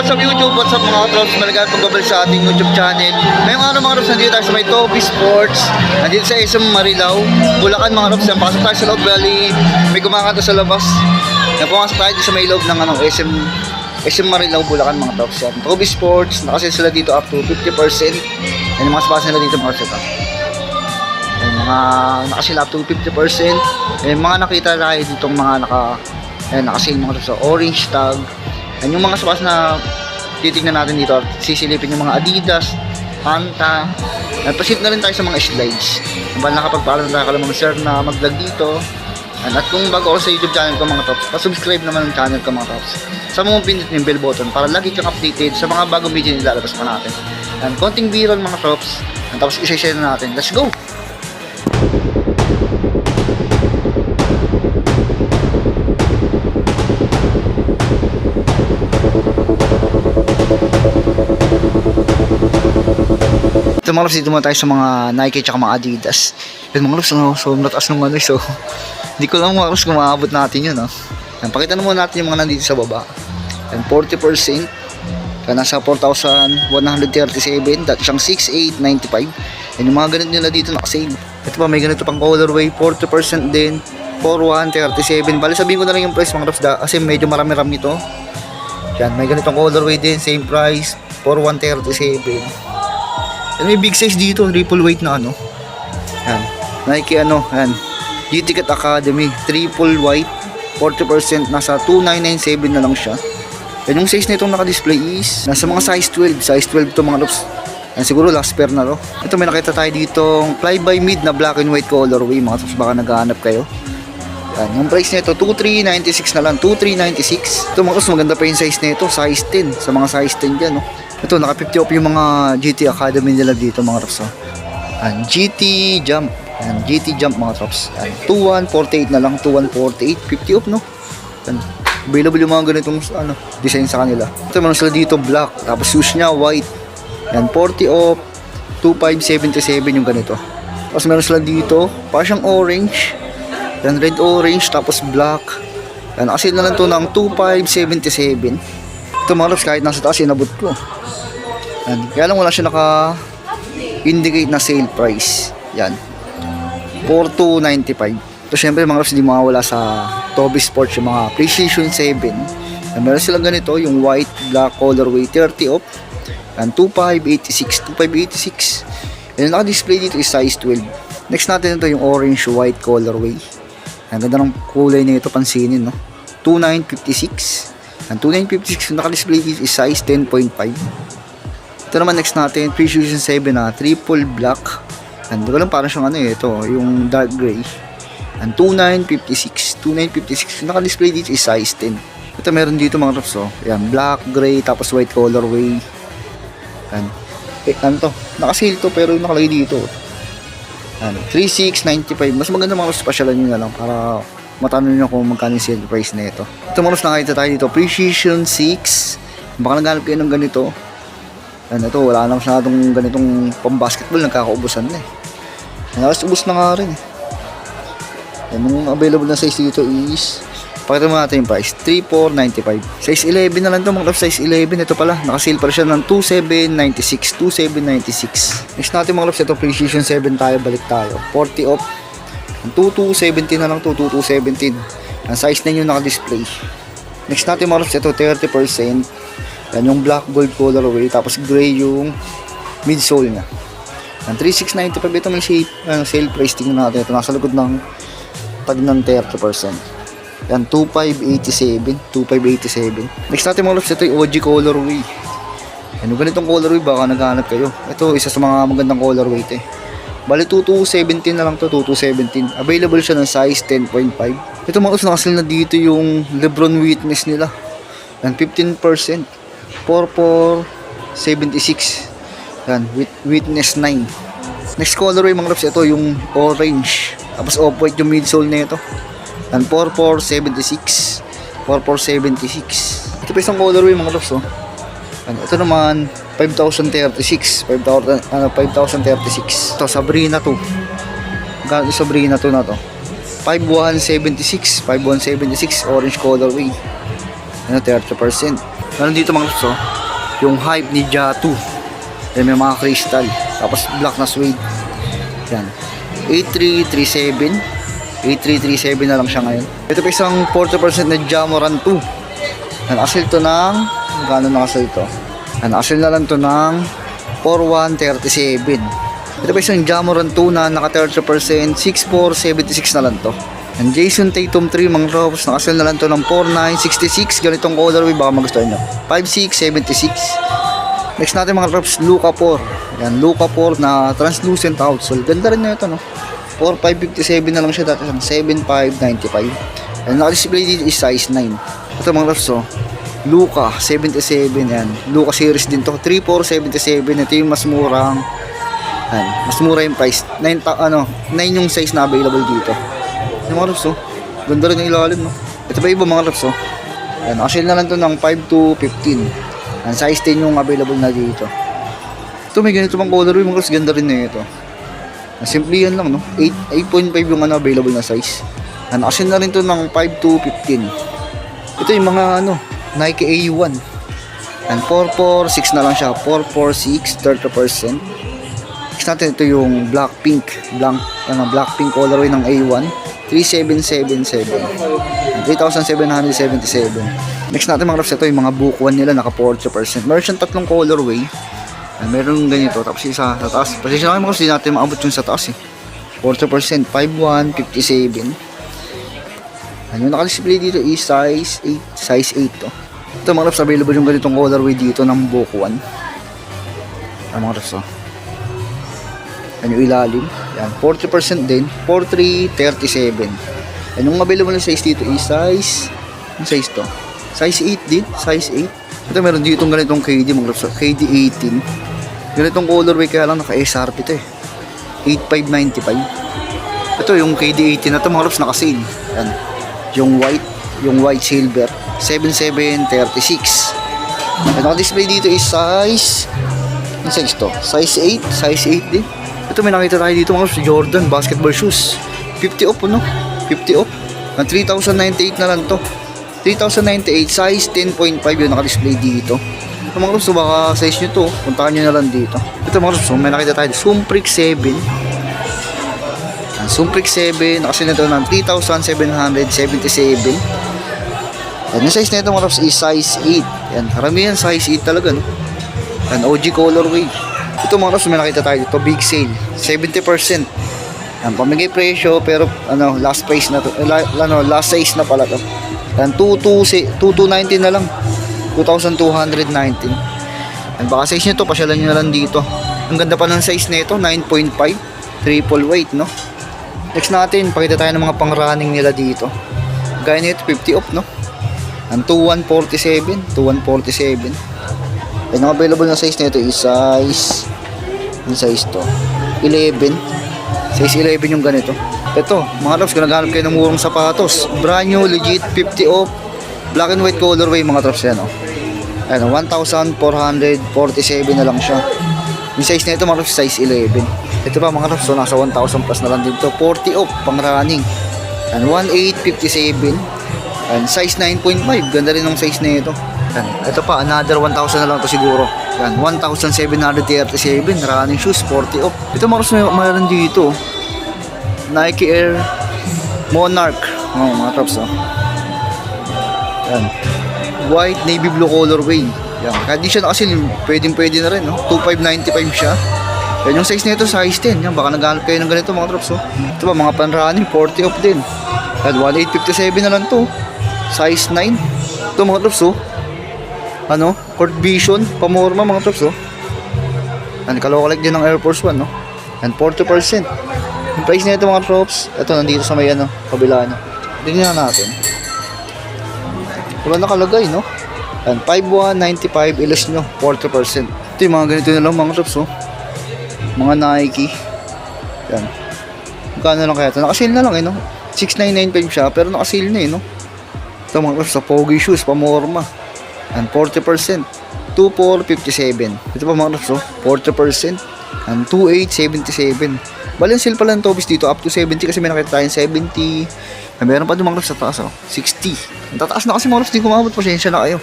what's up YouTube? What's up mga katrops? Malagang paggabal sa ating YouTube channel. Ngayong araw mga katrops, nandito tayo sa may Toby Sports. Nandito sa SM Marilao. Bulacan mga katrops. Pasok tayo sa loob bali. May kumakanta sa labas. Yan, pumasok tayo sa may loob ng ano, SM SM Marilao, Bulacan mga katrops. Yan, Toby Sports. Nakasil sila dito up to 50%. Yan yung mga spots nila dito mga katrops. Yan, mga nakasil up to 50%. Yan, mga nakita tayo ditong mga naka Ayan, nakasil mga katrops. So, orange tag. Yan yung mga spots na titignan natin dito sisilipin yung mga Adidas, Fanta. At pasit na rin tayo sa mga slides. Bal nakapagpaalam na tayo mga sir na mag-vlog dito. Yan, at kung bago ako sa YouTube channel ko mga tops, pa-subscribe naman ng channel ko mga tops. Sa mga pinit yung bell button para lagi kang updated sa mga bagong video na ilalabas pa natin. Yan, konting viral mga tops. Yan, tapos isa-share na natin. Let's go! Ito mga loves, dito muna tayo sa mga Nike at mga Adidas. Yan mga loves, ano, so nataas ng ano, so hindi ko lang mga loves kung maabot natin yun. No? Yan, pakita na muna natin yung mga nandito sa baba. Yan, 40%. Kaya nasa 4,137. Dati siyang 6,895. Yan yung mga ganito nila dito nakasave. Ito pa, may ganito pang colorway. 40% din. 4,137. Bali sabihin ko na lang yung price mga loves da, kasi medyo marami-rami ito. Yan, may ganitong colorway din. Same price. 4,137. May big size dito, triple weight na ano. Yan. Nike ano, yan. G-Ticket Academy, triple white, 40%, nasa 2997 na lang siya. Yan yung size nitong naka-display is, nasa mga size 12, size 12 to mga loops. Yan siguro last pair na to. Ito may nakita tayo ditong fly by mid na black and white colorway, mga loops, baka naghahanap kayo. Yan, yung price nito 2396 na lang, 2396. Ito mga maganda pa yung size nito, size 10, sa mga size 10 dyan, no. Ito, naka 50 off yung mga GT Academy nila dito mga trops. Oh. Yan, GT Jump. Yan, GT Jump mga trops. Yan, 2148 na lang, 2148. 50 off no? Yan. Available yung mga ganitong ano, design sa kanila. Ito meron sila dito black, tapos shoes niya white. Yan, 40 off, 2577 yung ganito. Tapos meron sila dito, pa siyang orange. Yan, red orange, tapos black. Yan, kasi na lang to ng 2577. Ito mga loves, kahit nasa taas, inabot ko. Yan. Kaya lang wala siya naka indicate na sale price. Yan. 4295. Ito syempre mga loves, hindi mawawala sa Toby Sports yung mga PlayStation 7. Yan, meron silang ganito, yung white, black colorway, 30 off. Yan, 2586. 2586. Yan, yung naka-display dito is size 12. Next natin ito yung orange white colorway. Ang ganda ng kulay nito pansinin, no? 2956. Ang 2956 yung naka-display is size 10.5. Ito naman next natin, Precision 7 na triple black. And ko lang parang siyang ano eh, ito, yung dark gray. And 2956, 2956 yung naka-display dito is size 10. Ito meron dito mga rops oh. Yan, black, gray, tapos white colorway. Yan. Eh, ano to? Naka-sale to pero nakalagay dito. Yan, 3695. Mas maganda mga rops, pasyalan nyo na lang para matanong nyo kung magkano yung sale price na ito. Ito mga rops nakita tayo dito, Precision 6. Baka naghanap kayo ng ganito. Yan, ito, wala na masyadong ganitong pang-basketball, nagkakaubusan na eh. Tapos ubus na nga rin eh. Yan, yung available na size dito is, pakita mo natin yung price, 3,495. Size 11 na lang to, mga size 11. Ito pala, nakasale pa siya ng 2,796. 2,796. Next natin mga loves, ito, Precision 7 tayo, balik tayo. 40 off. 2,217 na lang to, 2,217. Ang size na yung naka-display. Next natin mga loves, ito, 30%. Yan yung black gold colorway tapos gray yung midsole niya. Yan 3695 ito may shape, ano, sale price tingnan natin. Ito nasa likod ng tag ng 30%. Yan 2587, 2587. Next natin mga loves ito yung OG colorway. Yung ganitong colorway baka naghahanap kayo. Ito isa sa mga magandang colorway ito eh. Bali 2217 na lang to, 2217. Available siya ng size 10.5. Ito mga loves nakasil na dito yung Lebron Witness nila. Yan 15%. 4476 yan with witness 9 next colorway mga loves ito yung orange. Tapos off-white yung midsole na ito. Yan 4476 4476 ito pa isang colorway mga loves oh. Yan, ito naman 5036 5000 ano 5036 ito Sabrina to Gano'n Sabrina to na to? 5176 5176 orange colorway. Ano 30% Meron dito mga loves, oh. Yung hype ni Ja2. Yan may mga crystal. Tapos black na suede. Yan. 8337. 8337 na lang siya ngayon. Ito pa isang 40% na Jamoran 2. Yan, asil to ng, magkano na asil to? Yan, asil na lang to ng 4137. Ito pa isang Jamoran 2 na naka 30%, 6476 na lang to. Yan, Jason Tatum 3, mga ropes, nakasil na lang to ng 4966. Ganitong colorway, baka magustuhan nyo. 5676. Next natin mga ropes, Luca 4. Yan, Luca 4 na translucent outsole. Ganda rin na ito, no? 4557 na lang siya dati sa 7595. And naka-display dito is size 9. Ito mga loves oh. Luca 77 yan. Luca series din to. 3477 ito yung mas murang yan, mas mura yung price. 9 ta- ano, 9 yung size na available dito. Yung mga loves oh. Ganda rin yung ilalim no. Ito pa iba mga loves oh. Yan, actually na lang to ng 5 to 15. Yan, size 10 yung available na dito. Ito may ganito pang colorway mga loves. Ganda rin na ito. Simple yan lang, no? 8, 8.5 yung ano, available na size. Ano, kasi na rin to ng 5 to 15. Ito yung mga ano, Nike A1. And 446 na lang siya. 446, 30%. Next natin ito yung Blackpink. Blank, ano, Blackpink colorway ng A1. 3777. 3,777. Next natin mga loves, ito yung mga book 1 nila, naka 40%. Meron siyang tatlong colorway. Ah, meron ganito tapos isa sa taas pasensya na kayo mga kasi di natin maabot yung sa taas eh 40% 51 57 ano yung nakadisplay dito is size 8 size 8 to ito mga loves available yung ganitong colorway dito ng Boku 1 ano mga loves oh ano yung ilalim yan 40% din 43 37 ano yung available na size dito is size yung size to size 8 din size 8 ito meron dito ganitong KD oh. KD 18 Ganitong colorway kaya lang naka SRP to eh. 8595. Ito yung KD18 na to mga loves naka-sale. Yan. Yung white, yung white silver 7736. Ang naka-display dito is size yung size to? Size 8, size 8 din. Ito may nakita tayo dito mga Jordan basketball shoes. 50 off no? 50 off. Ang 3098 na lang to. 3098 size 10.5 yung naka-display dito. Ito mga loves, so baka size nyo to, puntahan nyo na lang dito. Ito mga loves, so may nakita tayo, Sumprix 7. Yan, Sumprix 7, nakasil na ito ng 3,777. Yan, yung size na ito mga is size 8. Yan, karamihan size 8 talaga, no? Yan, OG colorway. Ito mga loves, may nakita tayo dito, big sale, 70%. Yan, pamigay presyo, pero ano, last price na to, eh, ano, last size na pala to. Yan, 2290 na lang. 2,219. And baka size nyo to, pasyalan nyo na lang dito. Ang ganda pa ng size nito, 9.5. Triple weight, no? Next natin, pakita tayo ng mga pang-running nila dito. Gaya nito, 50 off, no? Ang 2147, 2147. And ang available na size nito is size, size to, 11. Size 11 yung ganito. Ito, mga loves, kung naghanap kayo ng murong sapatos, brand new, legit, 50 off, black and white colorway mga trops yan oh. Ayan, 1,447 na lang siya. Yung size nito mga trops, size 11. Ito pa mga trops, so nasa 1,000 plus na lang dito. 40 off, pang running. And 1,857. And size 9.5, ganda rin ng size nito. Yan. Ito pa, another 1,000 na lang to siguro. Yan, 1,737 running shoes, 40 off. Ito mga trops, may mayroon dito. Nike Air Monarch. Oh, mga trops oh. Yan. White navy blue colorway. Yan. Kahit di siya nakasil, pwedeng pwede na rin. No? 2,595 siya. Yan yung size nito, size 10. Yan, baka naghanap kayo ng ganito mga trops. Oh. Ito ba, mga pan-running, 40 off din. Yan, 1,857 na lang to. Size 9. Ito mga trops, oh. Ano? Court Vision, pamorma mga trops, oh. Yan, kalokalike din ng Air Force One, no? Yan, 40%. Yung price nito mga trops, ito nandito sa may ano, kabila niya. Tingnan natin. Wala nakalagay, no? Yan, 5195 ilas nyo, 40%. Ito yung mga ganito na lang mga trops, oh. Mga Nike. Yan. Magkano lang kaya ito? Nakasale na lang, eh, no? 6995 siya, pero nakasale na, eh, no? Ito mga trops, sa Pogi Shoes, pamorma. Yan, 40%. 2457. Ito pa mga trops, oh. 40%. Yan, 2877. Bali, ang sale pala ng Tobis dito, up to 70 kasi may nakita tayong 70. Ay, meron pa loves sa taas, oh. 60. Ang tataas na kasi mga loves, di kumabot, pasensya na kayo.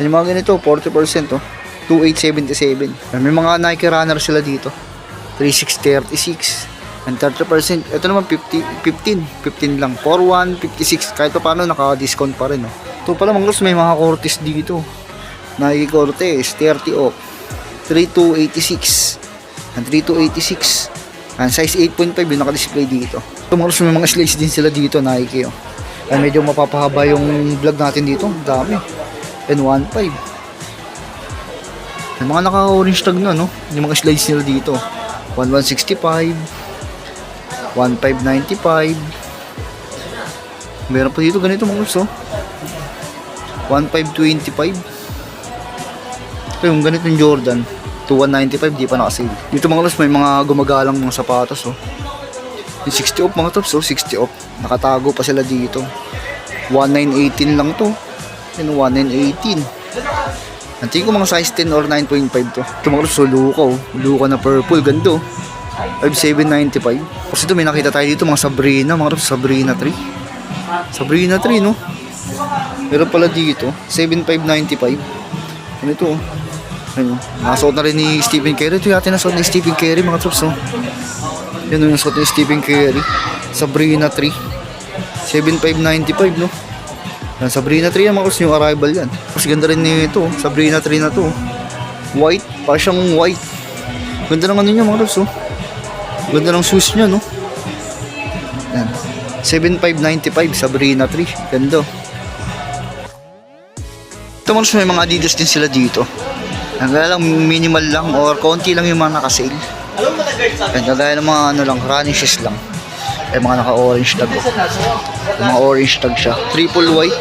Yan yung mga ganito, 40% oh. 2877. Yan, May mga Nike runner sila dito. 3636. And 30%. Ito naman 50, 15. 15 lang. 41, 56. Kahit pa paano naka-discount pa rin. Oh. Ito pala mga may mga Cortez dito. Nike Cortez, 30 off. 3286. And 3286. And size 8.5 yung naka-display dito. Ito mga may mga slides din sila dito, Nike. Oh. Ay medyo mapapahaba yung vlog natin dito. Ang Dami. And 1.5. Yung mga naka-orange tag na, no? Yung mga slides nila dito. 1165. 1595. Meron pa dito ganito mga gusto. 1525. Ito yung ganitong Jordan. 2195, di pa nakasale. Dito mga gusto, may mga gumagalang mga sapatos, oh. Yung 60 off mga tops, oh. 60 off. Nakatago pa sila dito. 1918 lang to. Yan, 1918. Ang tingin ko mga size 10 or 9.5 to. Ito mga gusto, luka, oh. Luka na purple, gando. 5795. Kasi ito may nakita tayo dito mga Sabrina, mga Sabrina 3. Sabrina 3, no? Meron pala dito, 7595. Ano ito, oh. Ayun, nasuot na rin ni Stephen Curry. Ito yata nasuot ni Stephen Curry, mga trops, oh. Yan yung nasuot ni Stephen Curry. Sabrina 3. 7595, no? Yan, Sabrina 3 yan, mga trops, yung arrival yan. Mas ganda rin nito, oh. Sabrina 3 na to, oh. White, parang siyang white. Ganda ng ano niya, mga trops, oh. Ganda ng shoes niya, no? Yan. 7595 Sabrina 3. Ganda. Ito mga may mga Adidas din sila dito. Ang lang minimal lang or konti lang yung mga naka-sale. Yan, kagaya ng mga ano lang, running shoes lang. Eh, mga naka-orange tag. Mga orange tag siya. Triple white.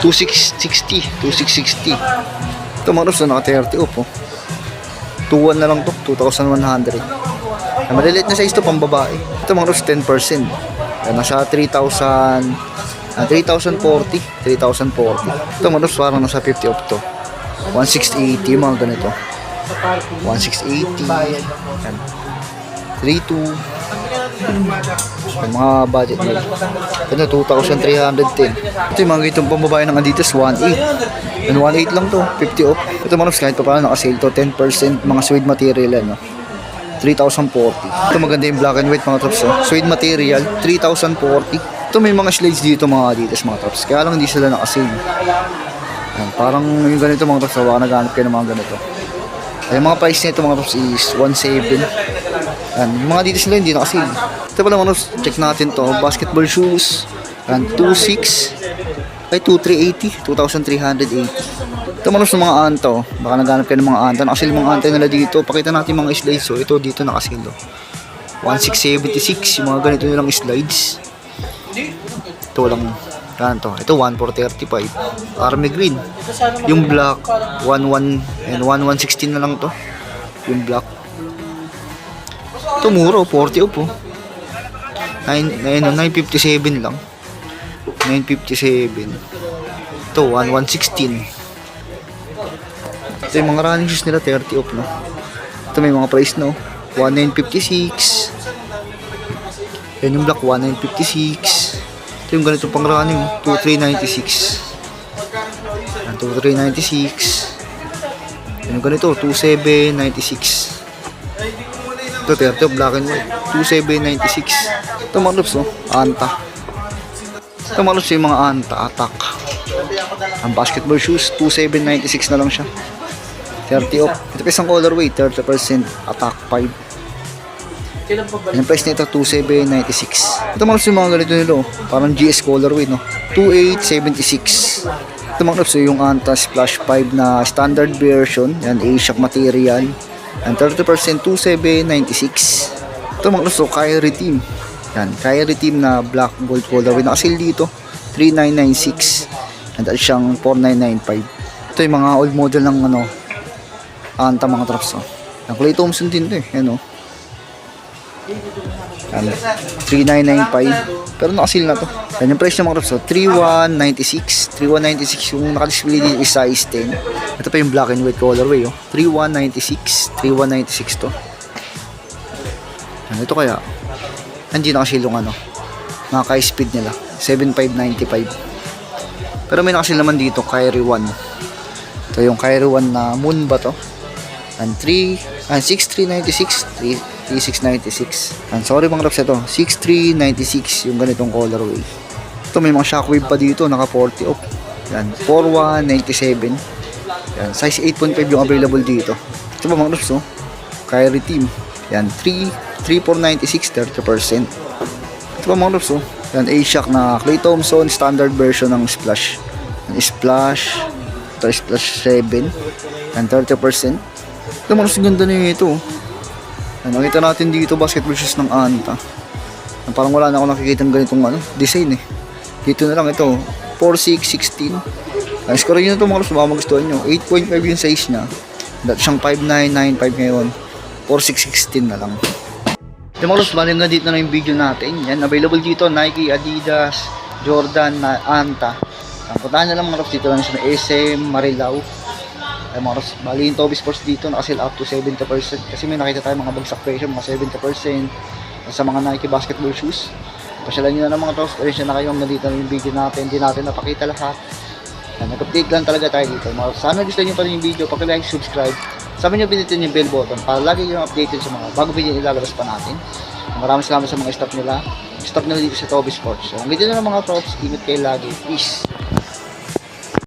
2660. 2660. Ito mga Ross, naka-30 off oh. 2.1 na lang to. 2,100. Ay, maliliit na size to pang babae. Ito mga Ross, 10%. Yan, nasa 3,000 ah, 3,040 3,040 ito mga Ross, parang nasa 50 off to. 1,680 yung mga ganito. 1,680 yan 3,2 yung mga budget nila. Ito 2,310 ito yung mga gitong pambabae ng Adidas 1,8 yan 1,8 lang to 50 off ito mga Ross, kahit pa paano naka-sale to 10% mga suede material yan no? 3,040. Ito maganda yung black and white mga tops. Oh. Suede material, 3,040. Ito may mga slides dito mga Adidas mga tops. Kaya lang hindi sila nakasale. Yan, parang yung ganito mga tops. Baka naghanap kayo ng mga ganito. Ay, yung mga price nito mga tops is 1,700. Yan, yung mga Adidas nila hindi nakasale. Ito pala mga tops, check natin to. Basketball shoes. Yan, 2,600. Ay, 2,380. 2,380. Ito manos ng mga anto. Baka naghanap kayo ng mga anta. Nakasil mga anta nila dito. Pakita natin mga slides. So, ito dito nakasil. oh. 1676. Yung mga ganito nilang slides. Ito lang. Yan to. Ito 1435. Army green. Yung black 11 and 1116 na lang to. Yung black. Ito muro. 40 up oh. 9, 9, 957 lang. 957. Ito 1116. Ito yung mga running shoes nila, 30 off, no? Ito may mga price, no? 1956. Yan yung black, 1956. Ito yung ganito pang running, 2396. Yan, 2396. Yan yung ganito, 2796. Ito, 30 off, black and white. 2796. Ito mga loops, no? Anta. Ito mga loops yung mga anta, attack. Ang basketball shoes, 2796 na lang siya. 30 off. Ito pa isang colorway, 30% attack 5. Yung price nito, 2796. Ito mga yung mga ganito nilo. Parang GS colorway, no? 2876. Ito mga loves yung Anta Splash 5 na standard version. Yan, A-Shock material. And 30% 2796. Ito mga loves, so Kyrie team. Yan, Kyrie team na black gold colorway. Nakasil dito, 3996. And siyang 4995. Ito yung mga old model ng ano, Anta mga traps. Oh. Ang Clay Thompson din to eh. Yan. Yan. 3995. Pero nakasil na to. Yan yung price ng mga traps. Oh. 3196. 3196 yung nakadisplay dito is size 10. Ito pa yung black and white colorway. Oh. 3196. 3196 to. Yan, ito kaya. Hindi nakasil yung ano. Mga speed nila. 7595. Pero may nakasil naman dito. Kyrie 1. Ito yung Cairo 1 na moon ba to? And 3, and 6396, 3, 3696. And sorry mga raps ito, 6396 yung ganitong colorway. Ito may mga shockwave pa dito, naka 40 off. Yan, 4197. Yan, size 8.5 yung available dito. Ito ba mga raps oh? Kyrie team. Yan, 3, 3496, 30%. Ito ba mga raps oh? Yan, A-Shock na Clay Thompson, standard version ng Splash. Yan, Splash, ito Splash 7. Yan, 30%. Mga raps, ganda na ito. Nakita natin dito basketball shoes ng Anta. Yan, parang wala na ako nakikita ng ganitong ano, design eh. Dito na lang ito, 4616. Ang score nyo ito mga raps, baka magustuhan nyo. 8.5 yung size niya. Dati siyang 5995 ngayon. 4616 na lang. Yung mga bali nga dito na yung video natin. Yan, available dito, Nike, Adidas, Jordan, na Anta. Puntahan nyo lang mga Ross, dito lang sa SM, Marilao. Ay mga bali yung Toby Sports dito, nakasell up to 70%. Kasi may nakita tayo mga bagsak presyo, mga 70%. Sa mga Nike basketball shoes. Pasyalan nyo na ng mga Ross, pasensya na kayo, nandito na yung video natin. Hindi natin napakita lahat. Nag-update lang talaga tayo dito. Mga sana gusto nyo pa rin yung video, paki-like, subscribe. Sabi nyo pinutin yung bell button para lagi yung updated sa mga bago video ilalabas pa natin. Maraming salamat sa mga staff nila. Staff nila dito sa Toby Sports. So, hanggang dito na lang mga props. Ingat kayo lagi. Peace.